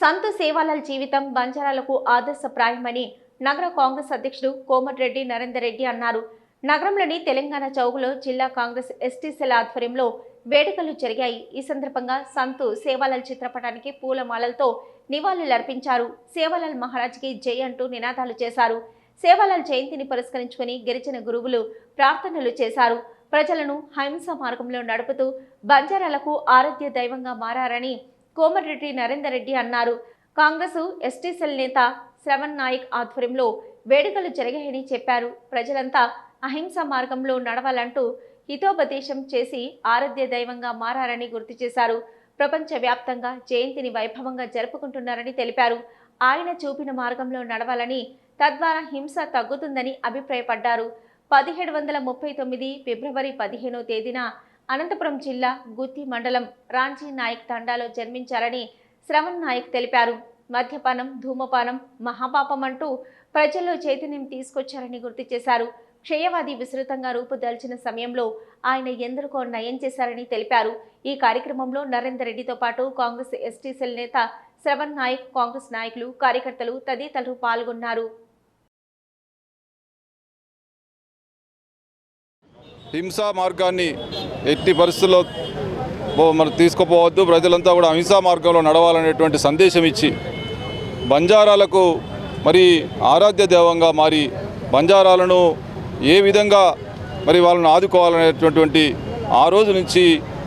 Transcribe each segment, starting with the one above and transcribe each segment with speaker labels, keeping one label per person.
Speaker 1: సంతు సేవాలాల్ జీవితం బంజారాలకు ఆదర్శప్రాయమని నగర కాంగ్రెస్ అధ్యక్షుడు కోమటిరెడ్డి నరేందర్ రెడ్డి అన్నారు. నగరంలోని తెలంగాణ చౌకలో జిల్లా కాంగ్రెస్ ఎస్టీసీల ఆధ్వర్యంలో వేడుకలు జరిగాయి. ఈ సందర్భంగా సంతు సేవాలాల్ చిత్రపటానికి పూలమాలలతో నివాళులర్పించారు. సేవాలాల్ మహారాజ్కి జై అంటూ నినాదాలు చేశారు. సేవాలాల్ జయంతిని పురస్కరించుకుని గిరిజన గురువులు ప్రార్థనలు చేశారు. ప్రజలను హైంస మార్గంలో నడుపుతూ బంజారాలకు ఆరాధ్య దైవంగా మారారని కోమటిరెడ్డి నరేందర్ రెడ్డి అన్నారు. కాంగ్రెస్ ఎస్టీ సెల్ నేత శ్రవణ్ నాయక్ ఆధ్వర్యంలో వేడుకలు జరిగాయని చెప్పారు. ప్రజలంతా అహింస మార్గంలో నడవాలంటూ హితోపదేశం చేసి ఆరాధ్య దైవంగా మారారని గుర్తు చేశారు. ప్రపంచవ్యాప్తంగా జయంతిని వైభవంగా జరుపుకుంటున్నారని తెలిపారు. ఆయన చూపిన మార్గంలో నడవాలని తద్వారా హింస తగ్గుతుందని అభిప్రాయపడ్డారు. పదిహేడు వందల ముప్పై తొమ్మిది ఫిబ్రవరి పదిహేనో తేదీన అనంతపురం జిల్లా గుత్తి మండలం రాంచీ నాయక్ తండాలో జన్మించారని శ్రవణ్ నాయక్ తెలిపారు. మద్యపానం ధూమపానం మహాపాపం అంటూ ప్రజల్లో చైతన్యం తీసుకొచ్చారని గుర్తు చేశారు. క్షయవాది విస్తృతంగా రూపుదాల్చిన సమయంలో ఆయన ఎందరికో నయం చేశారని తెలిపారు. ఈ కార్యక్రమంలో నరేందర్ రెడ్డితో పాటు కాంగ్రెస్ ఎస్టీ సెల్ నేత శ్రవణ్ నాయక్ కాంగ్రెస్ నాయకులు కార్యకర్తలు తదితరులు పాల్గొన్నారు.
Speaker 2: హింసా మార్గాన్ని ఎట్టి పరిస్థితుల్లో పో- మరి తీసుకుపోవద్దు. ప్రజలంతా కూడా అహింసా మార్గంలో నడవాలనేటువంటి సందేశం ఇచ్చి బంజారాలకు మరి ఆరాధ్య దేవంగా మారి బంజారాలను ఏ విధంగా మరి వాళ్ళని ఆదుకోవాలనేటటువంటి ఆ రోజు నుంచి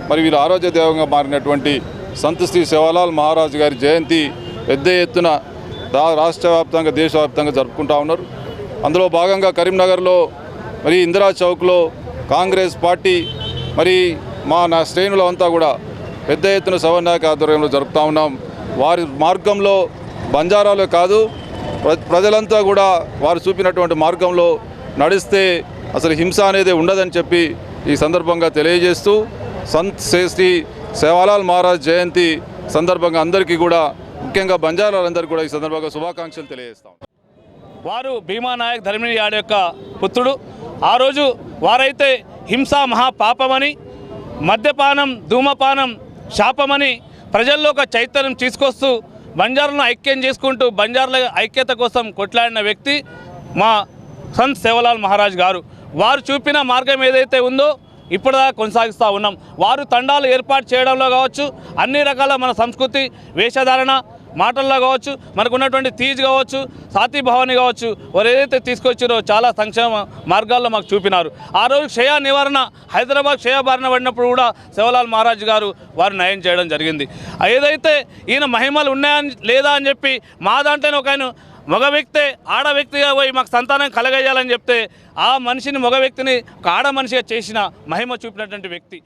Speaker 2: మరి వీరు ఆరోగ్య దేవంగా మారినటువంటి సంత శ్రీ శివలాల్ మహారాజు గారి జయంతి పెద్ద ఎత్తున రాష్ట్ర వ్యాప్తంగా దేశవ్యాప్తంగా జరుపుకుంటా ఉన్నారు. అందులో భాగంగా కరీంనగర్లో మరి ఇందిరా చౌక్లో కాంగ్రెస్ పార్టీ మరి మా నా శ్రేణులు అంతా కూడా పెద్ద ఎత్తున సవర్ణాయక ఆధ్వర్యంలో జరుపుతా ఉన్నాం. వారి మార్గంలో బంజారాలో కాదు ప్ర- ప్రజలంతా కూడా వారు చూపినటువంటి మార్గంలో నడిస్తే అసలు హింస అనేది ఉండదని చెప్పి ఈ సందర్భంగా తెలియజేస్తూ సంత్ శ్రీ- శ్రీ సేవాలాల్ మహారాజ్ జయంతి సందర్భంగా అందరికీ కూడా ముఖ్యంగా బంజారాలందరికీ కూడా ఈ సందర్భంగా శుభాకాంక్షలు తెలియజేస్తాం
Speaker 3: వారు భీమా నాయక్ ధర్మిణి యాడ్ యొక్క పుత్రుడు. ఆ రోజు వారైతే హింస మహాపాపమని మద్యపానం ధూమపానం శాపమని ప్రజల్లో ఒక చైతన్యం తీసుకొస్తూ బంజారులను ఐక్యం చేసుకుంటూ బంజారుల ఐక్యత కోసం కొట్లాడిన వ్యక్తి మా సంత్ సేవలాల్ మహారాజ్ గారు. వారు చూపిన మార్గం ఏదైతే ఉందో ఇప్పటిదాకా కొనసాగిస్తూ ఉన్నాం. వారు తండాలు ఏర్పాటు చేయడంలో కావచ్చు అన్ని రకాల మన సంస్కృతి వేషధారణ మాటల్లో కావచ్చు మనకు ఉన్నటువంటి తీజ్ కావచ్చు సాతి భవాని కావచ్చు వారు ఏదైతే తీసుకొచ్చారో చాలా సంక్షేమ మార్గాల్లో మాకు చూపినారు. ఆ రోజు క్షయ నివారణ హైదరాబాద్ క్షయ బారిన పడినప్పుడు కూడా శివలాల్ మహారాజ్ గారు వారు నయం చేయడం జరిగింది. ఏదైతే ఈయన మహిమలు ఉన్నాయని లేదా అని చెప్పి మా దాంట్లోనే ఒక ఆయన మగ వ్యక్తే ఆడ వ్యక్తిగా పోయి మాకు సంతానం కలగజేయాలని చెప్తే ఆ మనిషిని మగ వ్యక్తిని ఒక ఆడ మనిషిగా చేసిన మహిమ చూపినటువంటి వ్యక్తి.